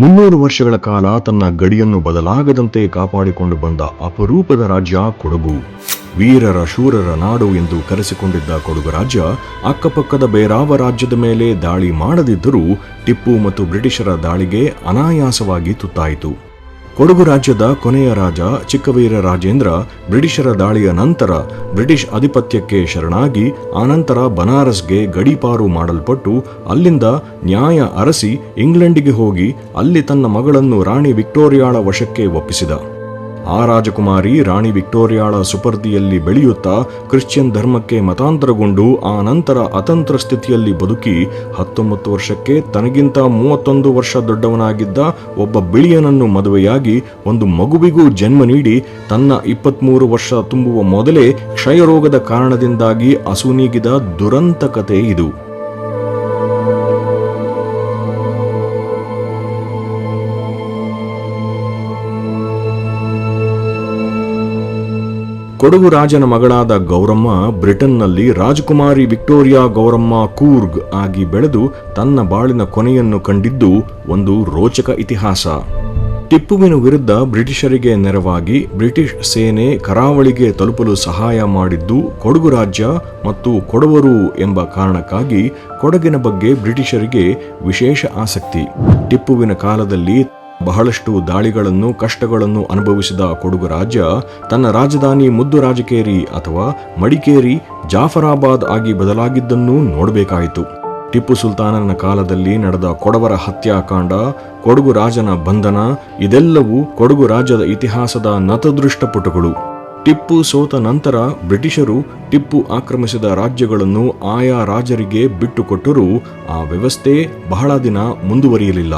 ಮುನ್ನೂರು ವರ್ಷಗಳ ಕಾಲ ತನ್ನ ಗಡಿಯನ್ನು ಬದಲಾಗದಂತೆ ಕಾಪಾಡಿಕೊಂಡು ಬಂದ ಅಪರೂಪದ ರಾಜ್ಯ ಕೊಡಗು. ವೀರರ, ಶೂರರ ನಾಡು ಎಂದು ಕರೆಸಿಕೊಂಡಿದ್ದ ಕೊಡಗು ರಾಜ್ಯ ಅಕ್ಕಪಕ್ಕದ ಬೇರಾವ ರಾಜ್ಯದ ಮೇಲೆ ದಾಳಿ ಮಾಡದಿದ್ದರೂ ಟಿಪ್ಪು ಮತ್ತು ಬ್ರಿಟಿಷರ ದಾಳಿಗೆ ಅನಾಯಾಸವಾಗಿ ತುತ್ತಾಯಿತು. ಕೊಡಗು ರಾಜ್ಯದ ಕೊನೆಯ ರಾಜ ಚಿಕ್ಕವೀರ ರಾಜೇಂದ್ರ ಬ್ರಿಟಿಷರ ದಾಳಿಯ ನಂತರ ಬ್ರಿಟಿಷ್ ಆಧಿಪತ್ಯಕ್ಕೆ ಶರಣಾಗಿ, ಆನಂತರ ಬನಾರಸ್ಗೆ ಗಡೀಪಾರು ಮಾಡಲ್ಪಟ್ಟು ಅಲ್ಲಿಂದ ನ್ಯಾಯ ಅರಸಿ ಇಂಗ್ಲೆಂಡಿಗೆ ಹೋಗಿ ಅಲ್ಲಿ ತನ್ನ ಮಗಳನ್ನು ರಾಣಿ ವಿಕ್ಟೋರಿಯಾಳ ವಶಕ್ಕೆ ಒಪ್ಪಿಸಿದ. ಆ ರಾಜಕುಮಾರಿ ರಾಣಿ ವಿಕ್ಟೋರಿಯಾಳ ಸುಪರ್ದಿಯಲ್ಲಿ ಬೆಳೆಯುತ್ತಾ ಕ್ರಿಶ್ಚಿಯನ್ ಧರ್ಮಕ್ಕೆ ಮತಾಂತರಗೊಂಡು ಆ ನಂತರ ಅತಂತ್ರ ಸ್ಥಿತಿಯಲ್ಲಿ ಬದುಕಿ ಹತ್ತೊಂಬತ್ತು ವರ್ಷಕ್ಕೆ ತನಗಿಂತ ಮೂವತ್ತೊಂದು ವರ್ಷ ದೊಡ್ಡವನಾಗಿದ್ದ ಒಬ್ಬ ಬಿಳಿಯನನ್ನು ಮದುವೆಯಾಗಿ ಒಂದು ಮಗುವಿಗೂ ಜನ್ಮ ನೀಡಿ ತನ್ನ ಇಪ್ಪತ್ಮೂರು ವರ್ಷ ತುಂಬುವ ಮೊದಲೇ ಕ್ಷಯರೋಗದ ಕಾರಣದಿಂದಾಗಿ ಅಸುನೀಗಿದ ದುರಂತ ಕಥೆ ಇದು. ಕೊಡಗು ರಾಜನ ಮಗಳಾದ ಗೌರಮ್ಮ ಬ್ರಿಟನ್ನಲ್ಲಿ ರಾಜಕುಮಾರಿ ವಿಕ್ಟೋರಿಯಾ ಗೌರಮ್ಮ ಕೂರ್ಗ್ ಆಗಿ ಬೆಳೆದು ತನ್ನ ಬಾಳಿನ ಕೊನೆಯನ್ನು ಕಂಡಿದ್ದು ಒಂದು ರೋಚಕ ಇತಿಹಾಸ. ಟಿಪ್ಪುವಿನ ವಿರುದ್ಧ ಬ್ರಿಟಿಷರಿಗೆ ನೆರವಾಗಿ ಬ್ರಿಟಿಷ್ ಸೇನೆ ಕರಾವಳಿಗೆ ತಲುಪಲು ಸಹಾಯ ಮಾಡಿದ್ದು ಕೊಡಗು ರಾಜ್ಯ ಮತ್ತು ಕೊಡವರು ಎಂಬ ಕಾರಣಕ್ಕಾಗಿ ಕೊಡಗಿನ ಬಗ್ಗೆ ಬ್ರಿಟಿಷರಿಗೆ ವಿಶೇಷ ಆಸಕ್ತಿ. ಟಿಪ್ಪುವಿನ ಕಾಲದಲ್ಲಿ ಬಹಳಷ್ಟು ದಾಳಿಗಳನ್ನು, ಕಷ್ಟಗಳನ್ನು ಅನುಭವಿಸಿದ ಕೊಡಗು ರಾಜ್ಯ ತನ್ನ ರಾಜಧಾನಿ ಮುದ್ದು ರಾಜಕೇರಿ ಅಥವಾ ಮಡಿಕೇರಿ ಜಾಫರಾಬಾದ್ ಆಗಿ ಬದಲಾಗಿದ್ದನ್ನೂ ನೋಡಬೇಕಾಯಿತು. ಟಿಪ್ಪು ಸುಲ್ತಾನನ ಕಾಲದಲ್ಲಿ ನಡೆದ ಕೊಡವರ ಹತ್ಯಾಕಾಂಡ, ಕೊಡಗು ರಾಜನ ಬಂಧನ, ಇದೆಲ್ಲವೂ ಕೊಡಗು ರಾಜ್ಯದ ಇತಿಹಾಸದ ನತದೃಷ್ಟ ಪುಟಗಳು ಟಿಪ್ಪು ಸೋತ ನಂತರ ಬ್ರಿಟಿಷರು ಟಿಪ್ಪು ಆಕ್ರಮಿಸಿದ ರಾಜ್ಯಗಳನ್ನು ಆಯಾ ರಾಜರಿಗೆ ಬಿಟ್ಟುಕೊಟ್ಟರೂ ಆ ವ್ಯವಸ್ಥೆ ಬಹಳ ದಿನ ಮುಂದುವರಿಯಲಿಲ್ಲ.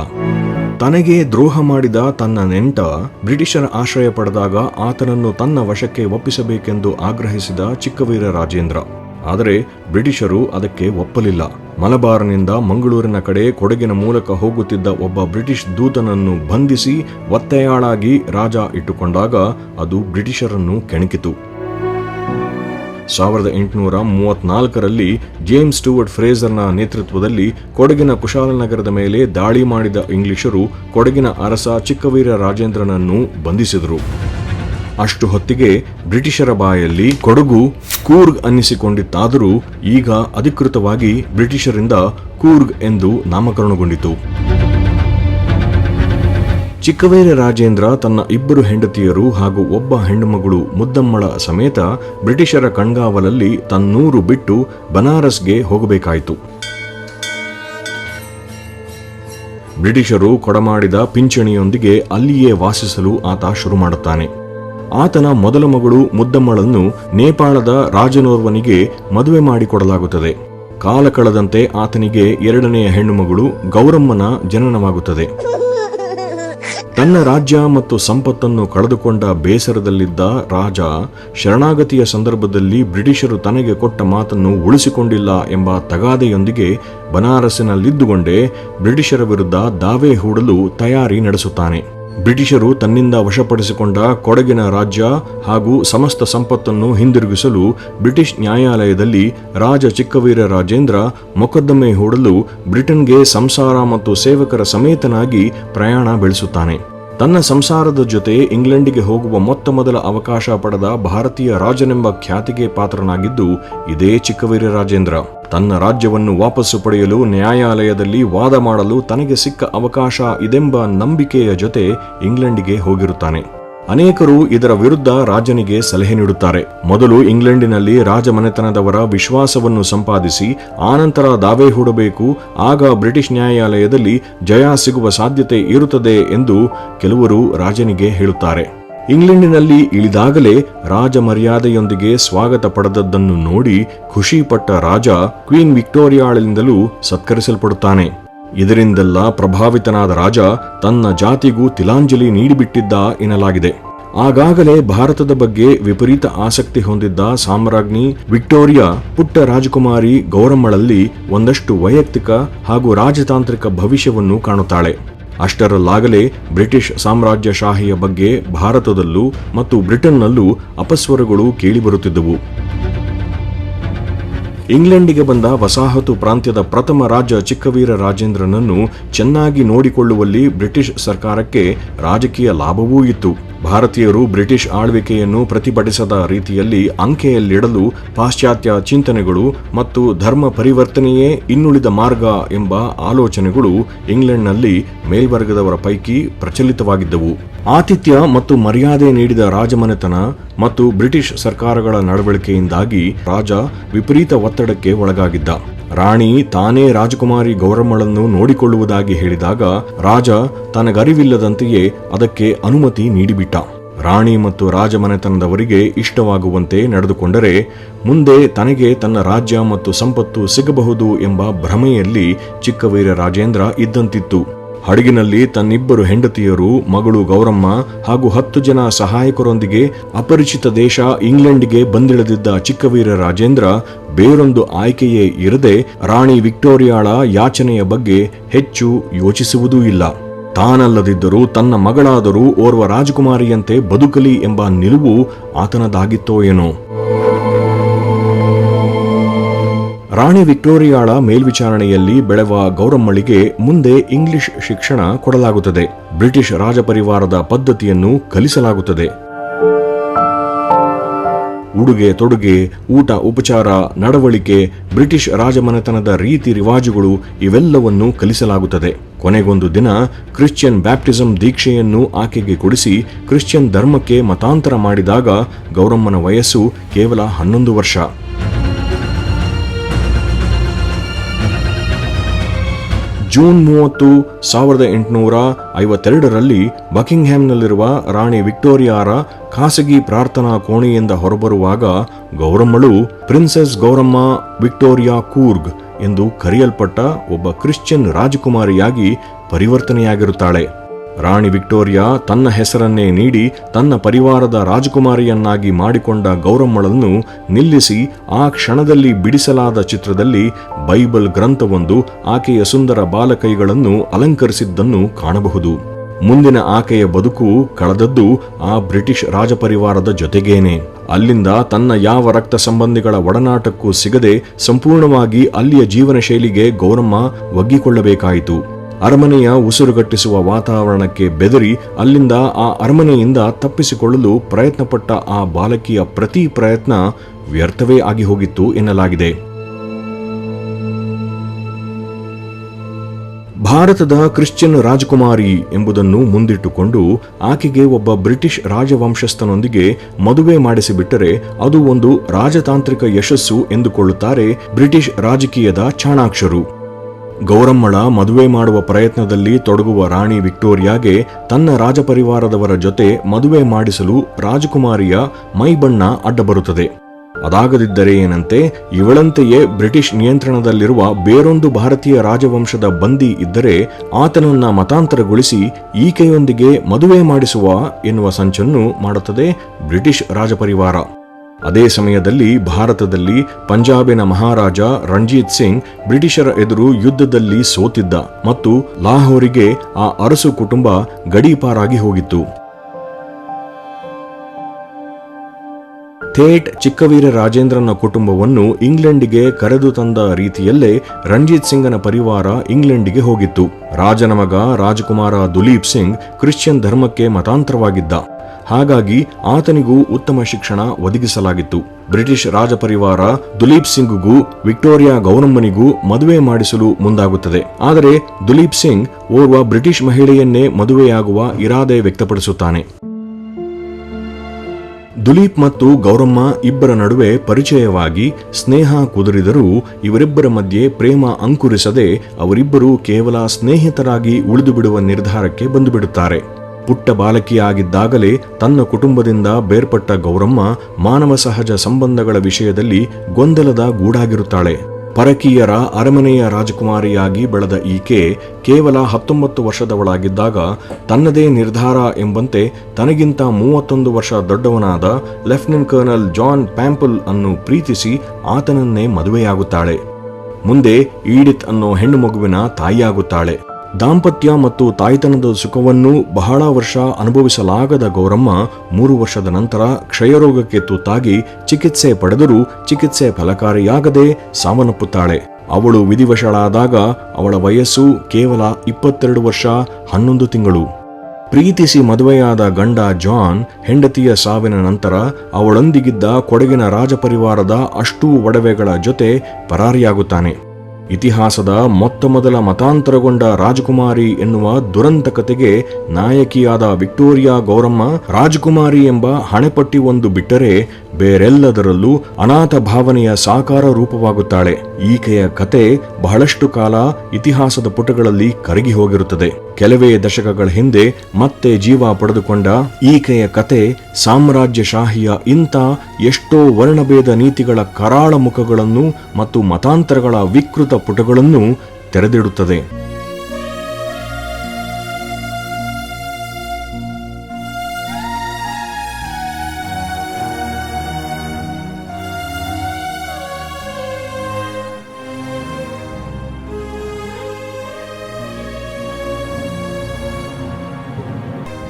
ತನಗೆ ದ್ರೋಹ ಮಾಡಿದ ತನ್ನ ನೆಂಟ ಬ್ರಿಟಿಷರ ಆಶ್ರಯ ಪಡೆದಾಗ ಆತನನ್ನು ತನ್ನ ವಶಕ್ಕೆ ಒಪ್ಪಿಸಬೇಕೆಂದು ಆಗ್ರಹಿಸಿದ ಚಿಕ್ಕವೀರ ರಾಜೇಂದ್ರ. ಆದರೆ ಬ್ರಿಟಿಷರು ಅದಕ್ಕೆ ಒಪ್ಪಲಿಲ್ಲ. ಮಲಬಾರ್ನಿಂದ ಮಂಗಳೂರಿನ ಕಡೆ ಕೊಡಗಿನ ಮೂಲಕ ಹೋಗುತ್ತಿದ್ದ ಒಬ್ಬ ಬ್ರಿಟಿಷ್ ದೂತನನ್ನು ಬಂಧಿಸಿ ಒತ್ತೆಯಾಳಾಗಿ ರಾಜ ಇಟ್ಟುಕೊಂಡಾಗ ಅದು ಬ್ರಿಟಿಷರನ್ನು ಕೆಣಕಿತು. ಸಾವಿರದ ಎಂಟುನೂರ ಮೂವತ್ನಾಲ್ಕರಲ್ಲಿ ಜೇಮ್ಸ್ ಸ್ಟುವರ್ಟ್ ಫ್ರೇಜರ್ನ ನೇತೃತ್ವದಲ್ಲಿ ಕೊಡಗಿನ ಕುಶಾಲನಗರದ ಮೇಲೆ ದಾಳಿ ಮಾಡಿದ ಇಂಗ್ಲಿಷರು ಕೊಡಗಿನ ಅರಸ ಚಿಕ್ಕವೀರ ರಾಜೇಂದ್ರನನ್ನು ಬಂಧಿಸಿದರು. ಅಷ್ಟು ಹೊತ್ತಿಗೆ ಬ್ರಿಟಿಷರ ಬಾಯಲ್ಲಿ ಕೊಡಗು ಕೂರ್ಗ್ ಅನ್ನಿಸಿಕೊಂಡಿತ್ತಾದರೂ ಈಗ ಅಧಿಕೃತವಾಗಿ ಬ್ರಿಟಿಷರಿಂದ ಕೂರ್ಗ್ ಎಂದು ನಾಮಕರಣಗೊಂಡಿತು. ಚಿಕ್ಕವೀರ ರಾಜೇಂದ್ರ ತನ್ನ ಇಬ್ಬರು ಹೆಂಡತಿಯರು ಹಾಗೂ ಒಬ್ಬ ಹೆಣ್ಣುಮಗಳು ಮುದ್ದಮ್ಮಳ ಸಮೇತ ಬ್ರಿಟಿಷರ ಕಣ್ಗಾವಲಲ್ಲಿ ತನ್ನೂರು ಬಿಟ್ಟು ಬನಾರಸ್ಗೆ ಹೋಗಬೇಕಾಯಿತು. ಬ್ರಿಟಿಷರು ಕೊಡಮಾಡಿದ ಪಿಂಚಣಿಯೊಂದಿಗೆ ಅಲ್ಲಿಯೇ ವಾಸಿಸಲು ಆತ ಶುರು ಮಾಡುತ್ತಾನೆ. ಆತನ ಮೊದಲ ಮಗಳು ಮುದ್ದಮ್ಮಳನ್ನು ನೇಪಾಳದ ರಾಜನೋರ್ವನಿಗೆ ಮದುವೆ ಮಾಡಿಕೊಡಲಾಗುತ್ತದೆ. ಕಾಲ ಕಳೆದಂತೆ ಆತನಿಗೆ ಎರಡನೆಯ ಹೆಣ್ಣುಮಗಳು ಗೌರಮ್ಮನ ಜನನವಾಗುತ್ತದೆ. ತನ್ನ ರಾಜ್ಯ ಮತ್ತು ಸಂಪತ್ತನ್ನು ಕಳೆದುಕೊಂಡ ಬೇಸರದಲ್ಲಿದ್ದ ರಾಜ ಶರಣಾಗತಿಯ ಸಂದರ್ಭದಲ್ಲಿ ಬ್ರಿಟಿಷರು ತನಗೆ ಕೊಟ್ಟ ಮಾತನ್ನು ಉಳಿಸಿಕೊಂಡಿಲ್ಲ ಎಂಬ ತಗಾದೆಯೊಂದಿಗೆ ಬನಾರಸ್ಸಿನಲ್ಲಿದ್ದುಕೊಂಡೇ ಬ್ರಿಟಿಷರ ವಿರುದ್ಧ ದಾವೆ ಹೂಡಲು ತಯಾರಿ ನಡೆಸುತ್ತಾನೆ. ಬ್ರಿಟಿಷರು ತನ್ನಿಂದ ವಶಪಡಿಸಿಕೊಂಡ ಕೊಡಗಿನ ರಾಜ್ಯ ಹಾಗೂ ಸಮಸ್ತ ಸಂಪತ್ತನ್ನು ಹಿಂದಿರುಗಿಸಲು ಬ್ರಿಟಿಷ್ ನ್ಯಾಯಾಲಯದಲ್ಲಿ ರಾಜ ಚಿಕ್ಕವೀರ ರಾಜೇಂದ್ರ ಮೊಕದ್ದಮೆ ಹೂಡಲು ಬ್ರಿಟನ್ಗೆ ಸಂಸಾರ ಮತ್ತು ಸೇವಕರ ಸಮೇತನಾಗಿ ಪ್ರಯಾಣ ಬೆಳೆಸುತ್ತಾನೆ. ತನ್ನ ಸಂಸಾರದ ಜೊತೆ ಇಂಗ್ಲೆಂಡಿಗೆ ಹೋಗುವ ಮೊತ್ತ ಮೊದಲ ಅವಕಾಶ ಪಡೆದ ಭಾರತೀಯ ರಾಜನೆಂಬ ಖ್ಯಾತಿಗೆ ಪಾತ್ರನಾಗಿದ್ದು, ಇದೇ ಚಿಕ್ಕವೀರ ರಾಜೇಂದ್ರ. ತನ್ನ ರಾಜ್ಯವನ್ನು ವಾಪಸ್ಸು ಪಡೆಯಲು ನ್ಯಾಯಾಲಯದಲ್ಲಿ ವಾದ ಮಾಡಲು ತನಗೆ ಸಿಕ್ಕ ಅವಕಾಶ ಇದೆಂಬ ನಂಬಿಕೆಯ ಜೊತೆ ಇಂಗ್ಲೆಂಡಿಗೆ ಹೋಗಿರುತ್ತಾನೆ. ಅನೇಕರು ಇದರ ವಿರುದ್ಧ ರಾಜನಿಗೆ ಸಲಹೆ ನೀಡುತ್ತಾರೆ. ಮೊದಲು ಇಂಗ್ಲೆಂಡಿನಲ್ಲಿ ರಾಜಮನೆತನದವರ ವಿಶ್ವಾಸವನ್ನು ಸಂಪಾದಿಸಿ, ಆನಂತರ ದಾವೆ ಹೂಡಬೇಕು, ಆಗ ಬ್ರಿಟಿಷ್ ನ್ಯಾಯಾಲಯದಲ್ಲಿ ಜಯ ಸಿಗುವ ಸಾಧ್ಯತೆ ಇರುತ್ತದೆ ಎಂದು ಕೆಲವರು ರಾಜನಿಗೆ ಹೇಳುತ್ತಾರೆ. ಇಂಗ್ಲೆಂಡಿನಲ್ಲಿ ಇಳಿದಾಗಲೇ ರಾಜ ಮರ್ಯಾದೆಯೊಂದಿಗೆ ಸ್ವಾಗತ ಪಡೆದದ್ದನ್ನು ನೋಡಿ ಖುಷಿಪಟ್ಟ ರಾಜ ಕ್ವೀನ್ ವಿಕ್ಟೋರಿಯಾಳಿಂದಲೂ ಸತ್ಕರಿಸಲ್ಪಡುತ್ತಾನೆ. ಇದರಿಂದೆಲ್ಲ ಪ್ರಭಾವಿತನಾದ ರಾಜ ತನ್ನ ಜಾತಿಗೂ ತಿಲಾಂಜಲಿ ನೀಡಿಬಿಟ್ಟಿದ್ದ ಎನ್ನಲಾಗಿದೆ. ಆಗಾಗಲೇ ಭಾರತದ ಬಗ್ಗೆ ವಿಪರೀತ ಆಸಕ್ತಿ ಹೊಂದಿದ್ದ ಸಾಮ್ರಾಜ್ಞಿ ವಿಕ್ಟೋರಿಯಾ ಪುಟ್ಟ ರಾಜಕುಮಾರಿ ಗೌರಮ್ಮಳಲ್ಲಿ ಒಂದಷ್ಟು ವೈಯಕ್ತಿಕ ಹಾಗೂ ರಾಜತಾಂತ್ರಿಕ ಭವಿಷ್ಯವನ್ನು ಕಾಣುತ್ತಾಳೆ. ಅಷ್ಟರಲ್ಲಾಗಲೇ ಬ್ರಿಟಿಷ್ ಸಾಮ್ರಾಜ್ಯಶಾಹಿಯ ಬಗ್ಗೆ ಭಾರತದಲ್ಲೂ ಮತ್ತು ಬ್ರಿಟನ್ನಲ್ಲೂ ಅಪಸ್ವರಗಳು ಕೇಳಿಬರುತ್ತಿದ್ದವು. ಇಂಗ್ಲೆಂಡಿಗೆ ಬಂದ ವಸಾಹತು ಪ್ರಾಂತ್ಯದ ಪ್ರಥಮ ರಾಜ ಚಿಕ್ಕವೀರ ರಾಜೇಂದ್ರನನ್ನು ಚೆನ್ನಾಗಿ ನೋಡಿಕೊಳ್ಳುವಲ್ಲಿ ಬ್ರಿಟಿಷ್ ಸರ್ಕಾರಕ್ಕೆ ರಾಜಕೀಯ ಲಾಭವೂ ಇತ್ತು. ಭಾರತೀಯರು ಬ್ರಿಟಿಷ್ ಆಳ್ವಿಕೆಯನ್ನು ಪ್ರತಿಭಟಿಸದ ರೀತಿಯಲ್ಲಿ ಅಂಕೆಯಲ್ಲಿಡಲು ಪಾಶ್ಚಾತ್ಯ ಚಿಂತನೆಗಳು ಮತ್ತು ಧರ್ಮ ಪರಿವರ್ತನೆಯೇ ಇನ್ನುಳಿದ ಮಾರ್ಗ ಎಂಬ ಆಲೋಚನೆಗಳು ಇಂಗ್ಲೆಂಡ್ನಲ್ಲಿ ಮೇಲ್ವರ್ಗದವರ ಪೈಕಿ ಪ್ರಚಲಿತವಾಗಿದ್ದವು. ಆತಿಥ್ಯ ಮತ್ತು ಮರ್ಯಾದೆ ನೀಡಿದ ರಾಜಮನೆತನ ಮತ್ತು ಬ್ರಿಟಿಷ್ ಸರ್ಕಾರಗಳ ನಡವಳಿಕೆಯಿಂದಾಗಿ ರಾಜ ವಿಪರೀತ ಒತ್ತಡಕ್ಕೆ ಒಳಗಾಗಿದ್ದ. ರಾಣಿ ತಾನೇ ರಾಜಕುಮಾರಿ ಗೌರಮ್ಮಳನ್ನು ನೋಡಿಕೊಳ್ಳುವುದಾಗಿ ಹೇಳಿದಾಗ ರಾಜ ತನಗರಿವಿಲ್ಲದಂತೆಯೇ ಅದಕ್ಕೆ ಅನುಮತಿ ನೀಡಿಬಿಟ್ಟ. ರಾಣಿ ಮತ್ತು ರಾಜಮನೆತನದವರಿಗೆ ಇಷ್ಟವಾಗುವಂತೆ ನಡೆದುಕೊಂಡರೆ ಮುಂದೆ ತನಗೆ ತನ್ನ ರಾಜ್ಯ ಮತ್ತು ಸಂಪತ್ತು ಸಿಗಬಹುದು ಎಂಬ ಭ್ರಮೆಯಲ್ಲಿ ಚಿಕ್ಕವೀರ ರಾಜೇಂದ್ರ ಇದ್ದಂತಿತ್ತು. ಹಡಗಿನಲ್ಲಿ ತನ್ನಿಬ್ಬರು ಹೆಂಡತಿಯರು, ಮಗಳು ಗೌರಮ್ಮ ಹಾಗೂ ಹತ್ತು ಜನ ಸಹಾಯಕರೊಂದಿಗೆ ಅಪರಿಚಿತ ದೇಶ ಇಂಗ್ಲೆಂಡ್ಗೆ ಬಂದಿಳಿದಿದ್ದ ಚಿಕ್ಕವೀರ ರಾಜೇಂದ್ರ ಬೇರೊಂದು ಆಯ್ಕೆಯೇ ಇರದೆ ರಾಣಿ ವಿಕ್ಟೋರಿಯಾಳ ಯಾಚನೆಯ ಬಗ್ಗೆ ಹೆಚ್ಚು ಯೋಚಿಸುವುದೂ ಇಲ್ಲ. ತಾನಲ್ಲದಿದ್ದರೂ ತನ್ನ ಮಗಳಾದರೂ ಓರ್ವ ರಾಜಕುಮಾರಿಯಂತೆ ಬದುಕಲಿ ಎಂಬ ನಿಲುವು ಆತನದಾಗಿತ್ತೋ ಏನೋ. ರಾಣಿ ವಿಕ್ಟೋರಿಯಾಳ ಮೇಲ್ವಿಚಾರಣೆಯಲ್ಲಿ ಬೆಳೆವ ಗೌರಮ್ಮಳಿಗೆ ಮುಂದೆ ಇಂಗ್ಲಿಷ್ ಶಿಕ್ಷಣ ಕೊಡಲಾಗುತ್ತದೆ. ಬ್ರಿಟಿಷ್ ರಾಜಪರಿವಾರದ ಪದ್ಧತಿಯನ್ನು ಕಲಿಸಲಾಗುತ್ತದೆ. ಉಡುಗೆ, ತೊಡುಗೆ, ಊಟ, ಉಪಚಾರ, ನಡವಳಿಕೆ, ಬ್ರಿಟಿಷ್ ರಾಜಮನೆತನದ ರೀತಿ ರಿವಾಜುಗಳು ಇವೆಲ್ಲವನ್ನು ಕಲಿಸಲಾಗುತ್ತದೆ. ಕೊನೆಗೊಂದು ದಿನ ಕ್ರಿಶ್ಚಿಯನ್ ಬ್ಯಾಪ್ಟಿಸಂ ದೀಕ್ಷೆಯನ್ನು ಆಕೆಗೆ ಕೊಡಿಸಿ ಕ್ರಿಶ್ಚಿಯನ್ ಧರ್ಮಕ್ಕೆ ಮತಾಂತರ ಮಾಡಿದಾಗ ಗೌರಮ್ಮನ ವಯಸ್ಸು ಕೇವಲ ಹನ್ನೊಂದು ವರ್ಷ. ಜೂನ್ ಮೂವತ್ತು ಸಾವಿರದ ಎಂಟುನೂರ ಐವತ್ತೆರಡರಲ್ಲಿ ಬಕಿಂಗ್ಹ್ಯಾಮ್ನಲ್ಲಿರುವ ರಾಣಿ ವಿಕ್ಟೋರಿಯಾರ ಖಾಸಗಿ ಪ್ರಾರ್ಥನಾ ಕೋಣೆಯಿಂದ ಹೊರಬರುವಾಗ ಗೌರಮ್ಮಳು ಪ್ರಿನ್ಸೆಸ್ ಗೌರಮ್ಮ ವಿಕ್ಟೋರಿಯಾ ಕೂರ್ಗ್ ಎಂದು ಕರೆಯಲ್ಪಟ್ಟ ಒಬ್ಬ ಕ್ರಿಶ್ಚಿಯನ್ ರಾಜಕುಮಾರಿಯಾಗಿ ಪರಿವರ್ತನೆಯಾಗಿರುತ್ತಾಳೆ. ರಾಣಿ ವಿಕ್ಟೋರಿಯಾ ತನ್ನ ಹೆಸರನ್ನೇ ನೀಡಿ ತನ್ನ ಪರಿವಾರದ ರಾಜಕುಮಾರಿಯನ್ನಾಗಿ ಮಾಡಿಕೊಂಡ ಗೌರಮ್ಮಳನ್ನು ನಿಲ್ಲಿಸಿ ಆ ಕ್ಷಣದಲ್ಲಿ ಬಿಡಿಸಲಾದ ಚಿತ್ರದಲ್ಲಿ ಬೈಬಲ್ ಗ್ರಂಥವೊಂದು ಆಕೆಯ ಸುಂದರ ಬಾಲಕೈಗಳನ್ನು ಅಲಂಕರಿಸಿದ್ದನ್ನು ಕಾಣಬಹುದು. ಮುಂದಿನ ಆಕೆಯ ಬದುಕು ಕಳೆದದ್ದು ಆ ಬ್ರಿಟಿಷ್ ರಾಜಪರಿವಾರದ ಜೊತೆಗೇನೆ. ಅಲ್ಲಿಂದ ತನ್ನ ಯಾವ ರಕ್ತ ಸಂಬಂಧಿಗಳ ಒಡನಾಟಕ್ಕೂ ಸಿಗದೆ ಸಂಪೂರ್ಣವಾಗಿ ಅಲ್ಲಿಯ ಜೀವನ ಶೈಲಿಗೆ ಗೌರಮ್ಮ ಒಗ್ಗಿಕೊಳ್ಳಬೇಕಾಯಿತು. ಅರಮನೆಯ ಉಸಿರುಗಟ್ಟಿಸುವ ವಾತಾವರಣಕ್ಕೆ ಬೆದರಿ ಅಲ್ಲಿಂದ ಆ ಅರಮನೆಯಿಂದ ತಪ್ಪಿಸಿಕೊಳ್ಳಲು ಪ್ರಯತ್ನಪಟ್ಟ ಆ ಬಾಲಕಿಯ ಪ್ರತಿ ಪ್ರಯತ್ನ ವ್ಯರ್ಥವೇ ಆಗಿ ಹೋಗಿತ್ತು ಎನ್ನಲಾಗಿದೆ. ಭಾರತದ ಕ್ರಿಶ್ಚಿಯನ್ ರಾಜಕುಮಾರಿ ಎಂಬುದನ್ನು ಮುಂದಿಟ್ಟುಕೊಂಡು ಆಕೆಗೆ ಒಬ್ಬ ಬ್ರಿಟಿಷ್ ರಾಜವಂಶಸ್ಥನೊಂದಿಗೆ ಮದುವೆ ಮಾಡಿಸಿಬಿಟ್ಟರೆ ಅದು ಒಂದು ರಾಜತಾಂತ್ರಿಕ ಯಶಸ್ಸು ಎಂದುಕೊಳ್ಳುತ್ತಾರೆ ಬ್ರಿಟಿಷ್ ರಾಜಕೀಯದ ಚಾಣಾಕ್ಷರು. ಗೌರಮ್ಮಳ ಮದುವೆ ಮಾಡುವ ಪ್ರಯತ್ನದಲ್ಲಿ ತೊಡಗುವ ರಾಣಿ ವಿಕ್ಟೋರಿಯಾಗೆ ತನ್ನ ರಾಜಪರಿವಾರದವರ ಜೊತೆ ಮದುವೆ ಮಾಡಿಸಲು ರಾಜಕುಮಾರಿಯ ಮೈಬಣ್ಣ ಅಡ್ಡಬರುತ್ತದೆ. ಅದಾಗದಿದ್ದರೆ ಏನಂತೆ, ಇವಳಂತೆಯೇ ಬ್ರಿಟಿಷ್ ನಿಯಂತ್ರಣದಲ್ಲಿರುವ ಬೇರೊಂದು ಭಾರತೀಯ ರಾಜವಂಶದ ಬಂದಿ ಇದ್ದರೆ ಆತನನ್ನ ಮತಾಂತರಗೊಳಿಸಿ ಈಕೆಯೊಂದಿಗೆ ಮದುವೆ ಮಾಡಿಸುವ ಎನ್ನುವ ಸಂಚನ್ನು ಮಾಡುತ್ತದೆ ಬ್ರಿಟಿಷ್ ರಾಜಪರಿವಾರ. ಅದೇ ಸಮಯದಲ್ಲಿ ಭಾರತದಲ್ಲಿ ಪಂಜಾಬಿನ ಮಹಾರಾಜ ರಣಜೀತ್ ಸಿಂಗ್ ಬ್ರಿಟಿಷರ ಎದುರು ಯುದ್ಧದಲ್ಲಿ ಸೋತಿದ್ದ ಮತ್ತು ಲಾಹೋರಿಗೆ ಆ ಅರಸು ಕುಟುಂಬ ಗಡೀಪಾರಾಗಿ ಹೋಗಿತ್ತು. ಥೇಟ್ ಚಿಕ್ಕವೀರ ರಾಜೇಂದ್ರನ ಕುಟುಂಬವನ್ನು ಇಂಗ್ಲೆಂಡಿಗೆ ಕರೆದು ತಂದ ರೀತಿಯಲ್ಲೇ ರಣಜಿತ್ ಸಿಂಗನ ಪರಿವಾರ ಇಂಗ್ಲೆಂಡಿಗೆ ಹೋಗಿತ್ತು. ರಾಜನ ಮಗ ರಾಜಕುಮಾರ ದುಲೀಪ್ ಸಿಂಗ್ ಕ್ರಿಶ್ಚಿಯನ್ ಧರ್ಮಕ್ಕೆ ಮತಾಂತರವಾಗಿದ್ದ. ಹಾಗಾಗಿ ಆತನಿಗೂ ಉತ್ತಮ ಶಿಕ್ಷಣ ಒದಗಿಸಲಾಗಿತ್ತು. ಬ್ರಿಟಿಷ್ ರಾಜಪರಿವಾರ ದುಲೀಪ್ ಸಿಂಗ್ಗೂ ವಿಕ್ಟೋರಿಯಾ ಗೌರಮ್ಮನಿಗೂ ಮದುವೆ ಮಾಡಿಸಲು ಮುಂದಾಗುತ್ತದೆ. ಆದರೆ ದುಲೀಪ್ ಸಿಂಗ್ ಓರ್ವ ಬ್ರಿಟಿಷ್ ಮಹಿಳೆಯನ್ನೇ ಮದುವೆಯಾಗುವ ಇರಾದೆ ವ್ಯಕ್ತಪಡಿಸುತ್ತಾನೆ. ದುಲೀಪ್ ಮತ್ತು ಗೌರಮ್ಮ ಇಬ್ಬರ ನಡುವೆ ಪರಿಚಯವಾಗಿ ಸ್ನೇಹ ಕುದುರಿದರೂ ಇವರಿಬ್ಬರ ಮಧ್ಯೆ ಪ್ರೇಮ ಅಂಕುರಿಸದೆ ಅವರಿಬ್ಬರು ಕೇವಲ ಸ್ನೇಹಿತರಾಗಿ ಉಳಿದು ಬಿಡುವ ನಿರ್ಧಾರಕ್ಕೆ ಬಂದುಬಿಡುತ್ತಾರೆ. ಪುಟ್ಟ ಬಾಲಕಿಯಾಗಿದ್ದಾಗಲೇ ತನ್ನ ಕುಟುಂಬದಿಂದ ಬೇರ್ಪಟ್ಟ ಗೌರಮ್ಮ ಮಾನವ ಸಹಜ ಸಂಬಂಧಗಳ ವಿಷಯದಲ್ಲಿ ಗೊಂದಲದ ಗೂಡಾಗಿರುತ್ತಾಳೆ. ಪರಕೀಯರ ಅರಮನೆಯ ರಾಜಕುಮಾರಿಯಾಗಿ ಬೆಳೆದ ಈಕೆ ಕೇವಲ ಹತ್ತೊಂಬತ್ತು ವರ್ಷದವಳಾಗಿದ್ದಾಗ ತನ್ನದೇ ನಿರ್ಧಾರ ಎಂಬಂತೆ ತನಗಿಂತ ಮೂವತ್ತೊಂದು ವರ್ಷ ದೊಡ್ಡವನಾದ ಲೆಫ್ಟಿನೆಂಟ್ ಕರ್ನಲ್ ಜಾನ್ ಪ್ಯಾಂಪಲ್ ಅನ್ನು ಪ್ರೀತಿಸಿ ಆತನನ್ನೇ ಮದುವೆಯಾಗುತ್ತಾಳೆ. ಮುಂದೆ ಈಡಿತ್ ಅನ್ನೋ ಹೆಣ್ಣು ಮಗುವಿನ ತಾಯಿಯಾಗುತ್ತಾಳೆ. ದಾಂಪತ್ಯ ಮತ್ತು ತಾಯ್ತನದ ಸುಖವನ್ನು ಬಹಳ ವರ್ಷ ಅನುಭವಿಸಲಾಗದ ಗೌರಮ್ಮ ಮೂರು ವರ್ಷದ ನಂತರ ಕ್ಷಯರೋಗಕ್ಕೆ ತುತ್ತಾಗಿ ಚಿಕಿತ್ಸೆ ಪಡೆದರೂ ಚಿಕಿತ್ಸೆ ಫಲಕಾರಿಯಾಗದೆ ಸಾವನ್ನಪ್ಪುತ್ತಾಳೆ. ಅವಳು ವಿಧಿವಶಳಾದಾಗ ಅವಳ ವಯಸ್ಸು ಕೇವಲ ಇಪ್ಪತ್ತೆರಡು ವರ್ಷ ಹನ್ನೊಂದು ತಿಂಗಳು. ಪ್ರೀತಿಸಿ ಮದುವೆಯಾದ ಗಂಡ ಜಾನ್ ಹೆಂಡತಿಯ ಸಾವಿನ ನಂತರ ಅವಳೊಂದಿಗಿದ್ದ ಕೊಡಗಿನ ರಾಜಪರಿವಾರದ ಅಷ್ಟೂ ಒಡವೆಗಳ ಜೊತೆ ಪರಾರಿಯಾಗುತ್ತಾನೆ. ಇತಿಹಾಸದ ಮೊತ್ತ ಮೊದಲ ಮತಾಂತರಗೊಂಡ ರಾಜಕುಮಾರಿ ಎನ್ನುವ ದುರಂತ ಕತೆಗೆ ನಾಯಕಿಯಾದ ವಿಕ್ಟೋರಿಯಾ ಗೌರಮ್ಮ ರಾಜಕುಮಾರಿ ಎಂಬ ಹಣೆಪಟ್ಟಿ ಒಂದು ಬಿಟ್ಟರೆ ಬೇರೆಲ್ಲದರಲ್ಲೂ ಅನಾಥ ಭಾವನೆಯ ಸಾಕಾರ ರೂಪವಾಗುತ್ತಾಳೆ. ಈಕೆಯ ಕತೆ ಬಹಳಷ್ಟು ಕಾಲ ಇತಿಹಾಸದ ಪುಟಗಳಲ್ಲಿ ಕರಗಿ ಹೋಗಿರುತ್ತದೆ. ಕೆಲವೇ ದಶಕಗಳ ಹಿಂದೆ ಮತ್ತೆ ಜೀವ ಪಡೆದುಕೊಂಡ ಈಕೆಯ ಕತೆ ಸಾಮ್ರಾಜ್ಯಶಾಹಿಯ ಇಂಥ ಎಷ್ಟೋ ವರ್ಣಭೇದ ನೀತಿಗಳ ಕರಾಳ ಮುಖಗಳನ್ನು ಮತ್ತು ಮತಾಂತರಗಳ ವಿಕೃತ ಪುಟಗಳನ್ನು ತೆರೆದಿಡುತ್ತದೆ.